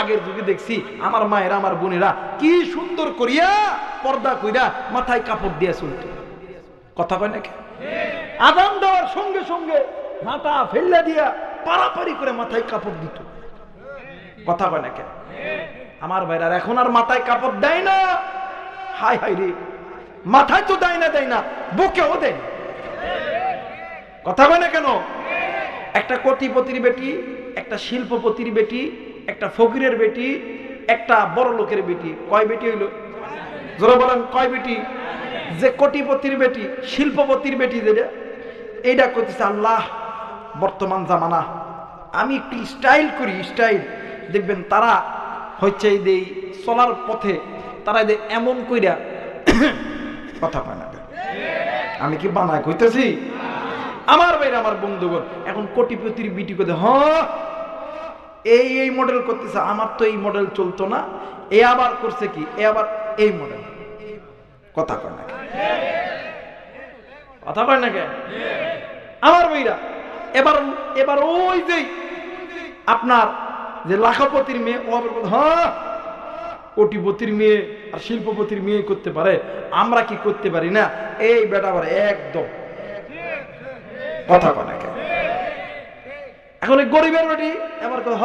আগের যুগে দেখছি আমার মায়েরা, আমার বোনেরা কি সুন্দর করিয়া পর্দা কইরা মাথায় কাপড় দিয়ে চলত। কথা কয় নাকি আদান দেওয়ার সঙ্গে সঙ্গে মাথা ফেললা দিয়া পারাপারি করে মাথায় কাপড় দিত। কথা কয় নাকি আমার ভাইরা এখন আর মাথায় কাপড় দেয় না। হাই হাই রে। মাথায় তো দেয় না দেয় না, বুকেও দেয়। কথা কয় না কেন? একটা কোটিপতির বেটি, একটা শিল্পপতির বেটি একটা ফকিরের বেটি, একটা বড় লোকের বেটি। কয় বেটি হইল? জোরে বলেন, কয় বেটি? যে কোটিপতির বেটি, শিল্পপতির বেটি যেটা এইটা করতেছে আল্লাহ, বর্তমান জামানা, আমি একটু স্টাইল করি, স্টাইল। দেখবেন তারা হচ্ছে এই এই চলার পথে, তারা যে এমন কইরা কথা পায় না। আমি কি বানায় কইতেছি? আমার বাইরে আমার বন্ধুগণ, এখন কোটিপতির বিটি করতে হ এই এই মডেল করতেছে, আমার তো এই মডেল চলতো না। এ আবার করছে কি? এ আবার এই মডেল কথা কয় না কথা কয় না কে আমার ভাইরা এবার এবার ওই যে আপনার যে লাখপতির মেয়ে, ও হ্যাঁ কোটিপতির মেয়ে আর শিল্পপতির মেয়ে করতে পারে, আমরা কি করতে পারি না? এই বেটা আবার একদম কথা কয়? এখন এই গরিবের বেটি, এবার হ,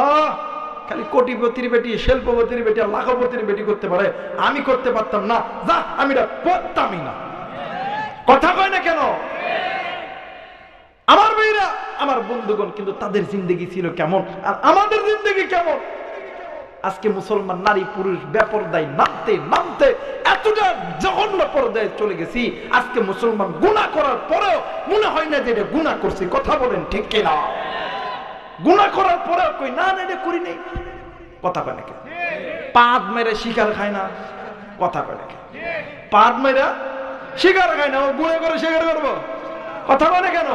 খালি কোটিপতির বেটি, শিল্পপতির বেটি আর লাখপতির বেটি করতে পারে। আমি করতে পারতাম না। যা, আমি এটা করতামই না। কথা কয় না কেন? আমার মেয়েরা, আমার বন্ধুগণ, কিন্তু তাদের জিন্দগি ছিল কেমন? আর আমাদের জিন্দগি কেমন? আজকে মুসলমান নারী, পুরুষ বেপরদায় নামতে নামতে এতটা জঘন্য পর্যায়ে চলে গেছি। আজকে মুসলমান গুণা করার পরেও মনে হয় না যে এটা গুণা করছি। কথা বলেন ঠিক কিনা? গুণা করার পরেও কই, না না, এটা করি নাই। কথা কয় নাকি পাদ মেরে শিকার খায় না, কথা কয় নাকি পাদ মেরা শিকার খায় না, ও গুণে করে শিকার করব। কথা বলে কেন?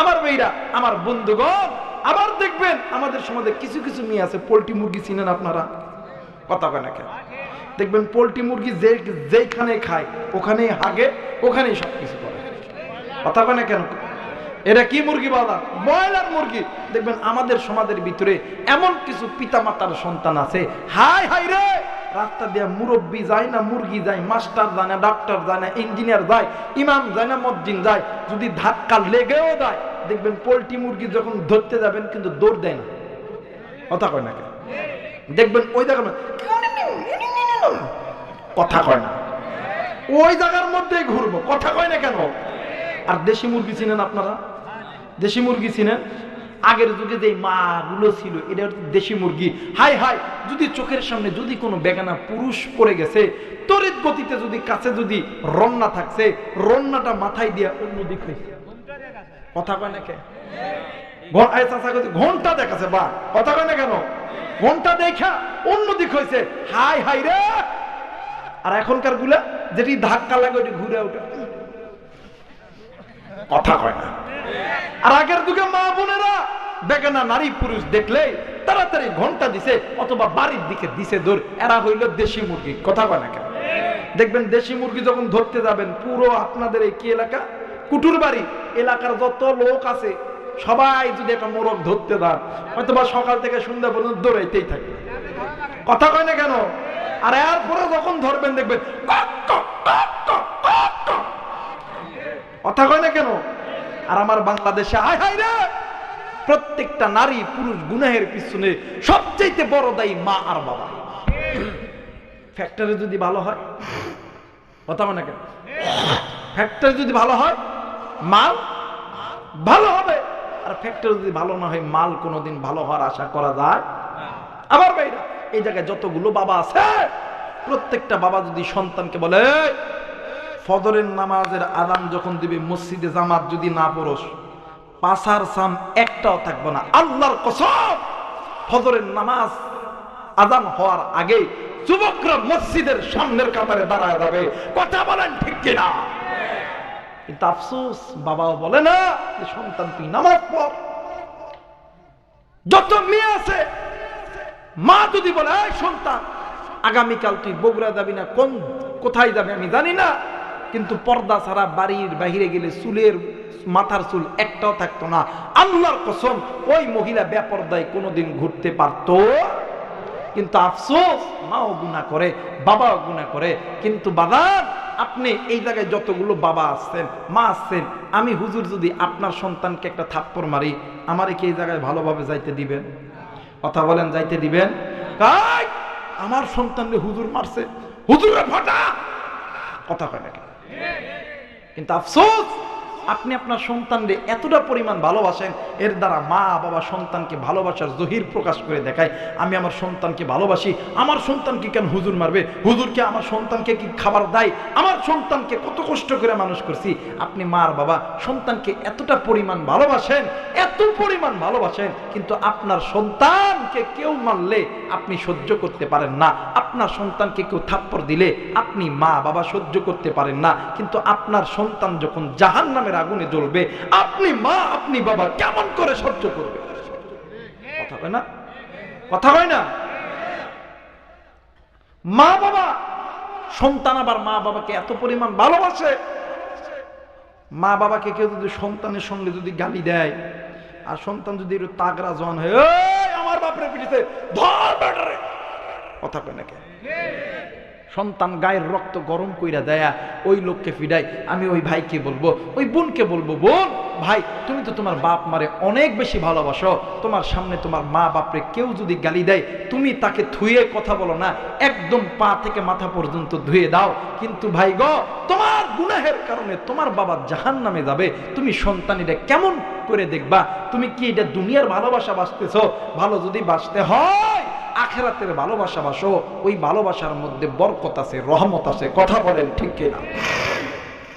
আমার মেয়েরা, আমার বন্ধুগণ, আবার দেখবেন আমাদের সমাজে কিছু কিছু মেয়ে আছে, পোলট্রি মুরগি চিনেন আপনারা? কথা কয় না কেন দেখবেন পোলট্রি মুরগি যে যেখানে খায়, ওখানেই হাগে, ওখানেই সব কিছু করে। কথা না কেন? এটা কি মুরগি বাবা ব্রয়লার মুরগি। দেখবেন আমাদের সমাজের ভিতরে এমন কিছু পিতামাতার সন্তান আছে। হাই হাই রে! রাস্তা দিয়ে মুরব্বী যায় না, মুরগি যায়, মাস্টার যায় না, ডাক্তার যায় না, ইঞ্জিনিয়ার যায়, ইমাম যায় না, মসজিদ যায়, যদি ধাক্কা লেগেও দেয় দেখবেন পোলট্রি মুরগি যখন ধরতে যাবেন, কিন্তু দৌড় দেয় না। কথা কয় না কেন? দেখবেন ওই জায়গা কথা কয় না। ওই জায়গার মধ্যেই ঘুরবো। কথা কয় না কেন? আর দেশি মুরগি চিনেন আপনারা? দেশি মুরগি চিনেন আগের যুগে যে মাগুলো ছিল, এটা দেশি মুরগি। হাই হাই, যদি চোখের সামনে যদি কোনো বেগানা পুরুষ পড়ে গেছে, তড়িৎ গতিতে যদি কাছে যদি রন্না থাকছে, রন্নাটা মাথায় দিয়া অন্যদিক হয়েছে কথা কয় না কে? ঘণ্টা দেখাছে, বা। কথা কয় না কেন? ঘণ্টা দেখা অন্যদিক হয়েছে হাই হাই রে! আর এখনকারগুলা, যেটি ধাক্কা লাগে ওটি ঘুরে ওঠে। কথা কয় না। আর আগের যুগে মা বোনেরা বেগানা নারী পুরুষ দেখলে তাড়াতাড়ি ঘণ্টা দিছে অথবা বাড়ির দিকে দিছে দৌড়। এরা হইল দেশি মুরগি। কথা বলে কেন? দেখবেন দেশি মুরগি যখন ধরতে যাবেন, পুরো আপনাদের এই কি এলাকা? কুটুর বাড়ি। এলাকার যত লোক আছে, সবাই যদি একটা মোরগ ধরতে দেন হয়তো বা সকাল থেকে সন্ধ্যা পর্যন্ত দৌড়াইতেই থাকে। কথা কয় না কেন? আর এরপরে যখন ধরবেন, দেখবেন। কথা কয় না কেন? আর আমার বাংলাদেশে আয় হাই রে! প্রত্যেকটা নারী পুরুষ গুনাহের পিছনে সবচেয়ে বড় দায়ী মা আর বাবা। ফ্যাক্টরি যদি ভালো হয় কথা মানে কেন? ফ্যাক্টরি যদি ভালো হয় মাল ভালো হবে। আর ফ্যাক্টরি যদি ভালো না হয় মাল কোনোদিন ভালো হওয়ার আশা করা যায় আবার ভাইরা এই জায়গায় যতগুলো বাবা আছে প্রত্যেকটা বাবা যদি সন্তানকে বলে "এই, ফজরের নামাজের আদান যখন দিবে, মসজিদে জামাত যদি না পড়স পাসার সাম একটাও থাকবে না। আল্লাহর কসম! ফজরের নামাজ আদান হওয়ার আগে যুবকরা মসজিদের সামনের কাতারে দাঁড়ায় যাবে। কথা বলেন ঠিক কিনা? কিন্তু আফসোস, বাবাও বলে না যে, সন্তান, তুই নামাজ পড়। যত মেয়ে আছে, মা যদি বলে সন্তান, আগামীকাল তুই বগুড়া যাবি না, কোন, কোথায় যাবে আমি জানি না। কিন্তু পর্দা ছাড়া বাড়ির বাহিরে গেলে চুলের মাথার চুল একটাও থাকতো না। আল্লাহর কসম, ওই মহিলা বেপর্দায় কোনোদিন ঘুরতে পারতো। কিন্তু আফসোস, মাও গুণা করে, বাবাও গুণা করে। কিন্তু বাদান আপনি এই জায়গায় যতগুলো বাবা আসছেন, মা আসছেন, আমি হুজুর যদি আপনার সন্তানকে একটা থাপ্পড় মারি, আমারে কি এই জায়গায় ভালোভাবে যাইতে দিবেন? কথা বলেন, যাইতে দিবেন? আমার সন্তানকে হুজুর মারছে। হুজুরে ফাটা! কথা কয় কিন্তু আফসোস আপনি আপনার সন্তানকে এতটা পরিমাণ ভালোবাসেন, এর দ্বারা মা বাবা সন্তানকে ভালোবাসার জহির প্রকাশ করে দেখায়, আমি আমার সন্তানকে ভালোবাসি, আমার সন্তানকে কেন হুজুর মারবে? হুজুরকে আমার সন্তানকে কি খাবার দেয়? আমার সন্তানকে কত কষ্ট করে মানুষ করছি? আপনি মার বাবা সন্তানকে এতটা পরিমাণ ভালোবাসেন, এত পরিমাণ ভালোবাসেন, কিন্তু আপনার সন্তানকে কেউ মারলে আপনি সহ্য করতে পারেন না। আপনার সন্তানকে কেউ থাপ্পড় দিলে আপনি মা বাবা সহ্য করতে পারেন না। কিন্তু আপনার সন্তান যখন জাহান নামের আগুনে জ্বলবে। আপনি মা, আপনি বাবা কেমন করে সহ্য করবে কথা হয় না? কথা হয় না? মা বাবা, সন্তান আবার মা বাবাকে এত পরিমাণ ভালোবাসে। মা বাবাকে কেউ যদি সন্তানের সঙ্গে যদি গালি দেয়, আর সন্তান যদি একটু তাগরা জন হয় আমার বাপরে পিঠিতে ধর বেটারে কথা কয় নাকি সন্তান গায়ের রক্ত গরম কইরা দেয়া, ওই লোককে ফিডাই, আমি ওই ভাইকে বলব, ওই বোনকে বলব, বোন, ভাই, তুমি তো তোমার বাপ মারে অনেক বেশি ভালোবাসো, তোমার সামনে তোমার মা বাপরে কেউ যদি গালি দেয়, তুমি তাকে ধুয়ে কথা বলো না, একদম পা থেকে মাথা পর্যন্ত ধুয়ে দাও, কিন্তু ভাই গো, তোমার গুনাহের কারণে তোমার বাবা জাহান নামে যাবে, তুমি সন্তান এটা কেমন করে দেখবা, তুমি কি এটা দুনিয়ার ভালোবাসা বাঁচতেছো? ভালো যদি বাঁচতে হয় আখেরাতের ভালোবাসা বাসো ওই ভালোবাসার মধ্যে বরকত আছে রহমত আছে কথা বলেন ঠিক কিনা?